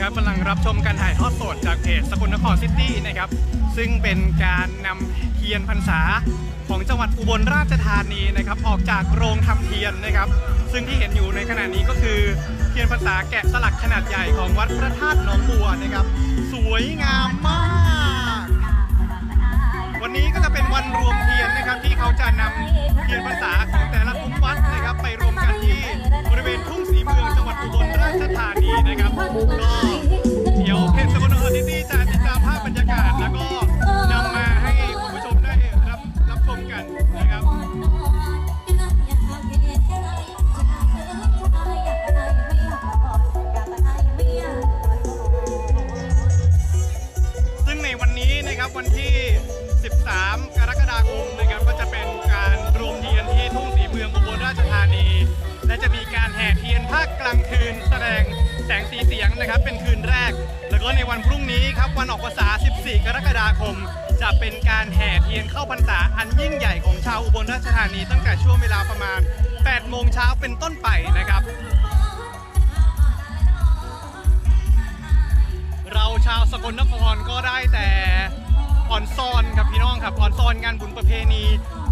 นะครับกำลังรับชมการถ่ายทอดสดจากเพจสกลนครซิตี้นะครับ ซึ่งเป็นการนำเทียนพรรษาของจังหวัดอุบลราชธานีนะครับ ออกจากโรงทำเทียนนะครับ ซึ่งที่เห็นอยู่ในขณะนี้ก็คือเทียนพรรษาแกะสลักขนาดใหญ่ของวัดพระธาตุหนองบัวนะครับ สวยงาม นะครับวันที่ 13 กรกฎาคมนะครับก็จะเป็นการรวมเทียนที่ทุ่งสีเมืองอุบลราชธานี และจะมีการแห่เทียนภาคกลางคืน แสดงแสงสีเสียงนะครับเป็นคืนแรก แล้วก็ในวันพรุ่งนี้ครับวันออกพรรษา 14 กรกฎาคม จะเป็นการแห่เทียนเข้าพรรษาอันยิ่งใหญ่ของชาวอุบลราชธานี ตั้งแต่ช่วงเวลาประมาณ 8 โมงเช้าเป็นต้นไปนะครับเราชาวสกลนครก็ได้แต่ อ่อนซอนครับพี่น้องครับอ่อนซอนงานบุญประเพณี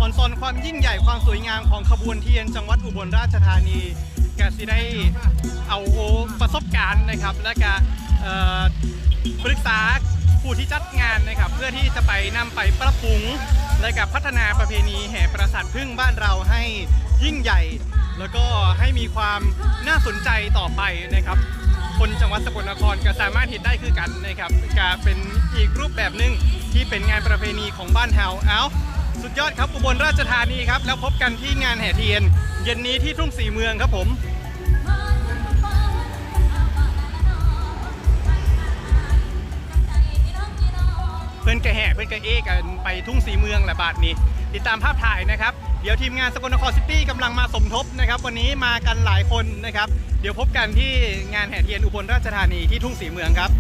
อ่อนซอนความยิ่งใหญ่ความสวยงามของขบวนเทียนจังหวัดอุบลราชธานีแกสิได้เอาประสบการณ์นะครับ และก็ปรึกษา ผู้ที่จัดงานนะครับ เพื่อที่จะไปนำไปปรับปรุงและกับพัฒนาประเพณีแห่ปราสาทพึ่งบ้านเราให้ยิ่งใหญ่ แล้วก็ให้มีความน่าสนใจต่อไปนะครับ คนจังหวัดสกลนครก็สามารถเห็นได้คือกันนะครับก็เป็นอีกรูปแบบหนึ่งที่เป็นงานประเพณีของบ้านเฮาเอาสุดยอดครับอุบลราชธานีครับ แล้วพบกันที่งานแห่เทียน เย็นนี้ที่ทุ่งสีเมืองครับผม พื่อนกระแห่เพื่อนกระเอกันไปทุ่งสีเมืองแหละบาทนี้ ติดตามภาพถ่ายนะครับ เดี๋ยวทีมงานสกลนครซิตี้กำลังมาสมทบนะครับ วันนี้มากันหลายคนนะครับ เดี๋ยวพบกันที่งานแห่เทียนอุบลราชธานีที่ทุ่งสีเมืองครับ